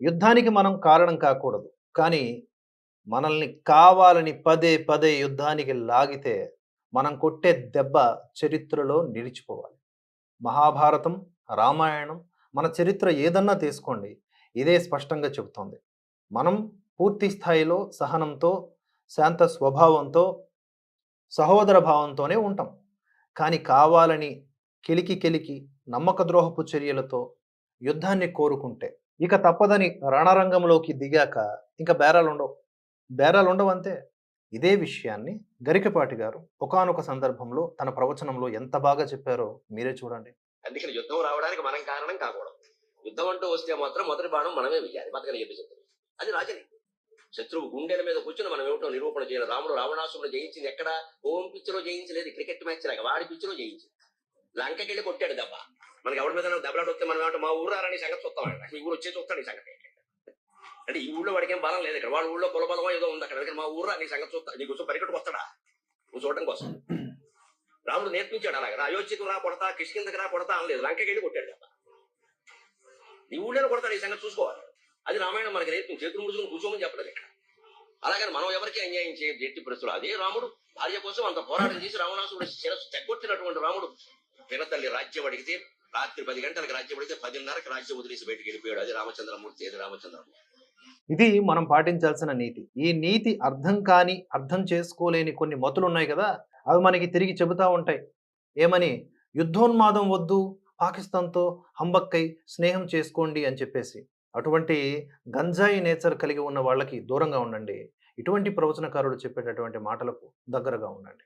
యుద్ధానికి మనం కారణం కాకూడదు. కానీ మనల్ని కావాలని పదే పదే యుద్ధానికి లాగితే మనం కొట్టే దెబ్బ చరిత్రలో నిలిచిపోవాలి. మహాభారతం రామాయణం మన చరిత్ర ఏదన్నా తీసుకోండి. ఇదే స్పష్టంగా చెబుతోంది. మనం పూర్తి స్థాయిలో సహనంతో శాంత స్వభావంతో సహోదర భావంతోనే ఉంటాం. కానీ కావాలని కెలికి కెలికి నమ్మక ద్రోహపు చర్యలతో యుద్ధాన్ని కోరుకుంటే ఇక తప్పదని రణరంగంలోకి దిగాక ఇంకా బేరాలు ఉండవు బేరాలు ఉండవు అంతే ఇదే విషయాన్ని గరికపాటి గారు ఒకానొక సందర్భంలో తన ప్రవచనంలో ఎంత బాగా చెప్పారో మీరే చూడండి. అందుకని యుద్ధం రావడానికి మనం కారణం కాకూడదు. యుద్ధం అంటూ వస్తే మాత్రం మొదటి బాణం మనమే వెయ్యాలి బతకని చెప్పి చెప్తాం అది రాజని శత్రువు గుండెల మీద కూర్చుని మనం ఏమిటో నిరూపణ చేయాలి. రాముడు రావణాసుడు జయించింది ఎక్కడ? ఓం పిచ్చిలో జయించలేదు. క్రికెట్ మ్యాచ్ లాగా వాడి పిచ్చిలో జయించింది. లంకకి వెళ్ళి కొట్టాడు దెబ్బ. మనకి ఎవరి మీద దెబ్బలాట వస్తే మనం మా ఊరు రారని సంగతి చూస్తామంట ఈ ఊరు వచ్చే చూస్తాడు ఈ సంగతి. అంటే ఈ ఊళ్ళో వాడికి ఏం బలం లేదు ఇక్కడ. వాళ్ళ ఊళ్ళో కులబలమో ఏదో ఉంది అక్కడ. మా ఊరు నీ సంగతి చూస్తా. నీకు కోసం పరికట్టుకు వస్తాడా? నువ్వు చూడడం కోసం. రాముడు నేర్పించాడు అలాగా. అయోధ్యకు రా కొడతా కిష్కిందకి రా కొడతా అనలేదు. లంకకి వెళ్ళి కొట్టాడు దెబ్బ. నీ ఊళ్ళో కొడతాడు ఈ సంగతి చూసుకోవాలి. అది రామాయణం మనకి నేర్పించి చేతులు ముడుచుకుని కూర్చోమని చెప్పలేదు ఇక్కడ. అలాగని మనం ఎవరికి అన్యాయం చేయ జట్టి పరిస్థితులు అదే రాముడు భార్య కోసం అంత పోరాటం చేసి రావణాసుడు శిరస్సు తెగొట్టినటువంటి రాముడు పినతల్లి రాజ్యం అడిగితే రాత్రి పది గంటలకు రాజ్యం అడిగితే పదిన్నరకు రాజ్యం వదిలేసి బయటికి వెళ్ళిపోయాడు. అది రామచంద్రమూర్తి అది రామచంద్రమూర్తి. ఇది మనం పాటించాల్సిన నీతి. ఈ నీతి అర్థం కాని అర్థం చేసుకోలేని కొన్ని మతులు ఉన్నాయి కదా అవి మనకి తిరిగి చెబుతా ఉంటాయి. ఏమని? యుద్ధోన్మాదం వద్దు పాకిస్తాన్తో హంబక్కై స్నేహం చేసుకోండి అని చెప్పేసి. అటువంటి గంజాయి నేచర్ కలిగి ఉన్న వాళ్ళకి దూరంగా ఉండండి. ఇటువంటి ప్రవచనకారుడు చెప్పేటటువంటి మాటలకు దగ్గరగా ఉండండి.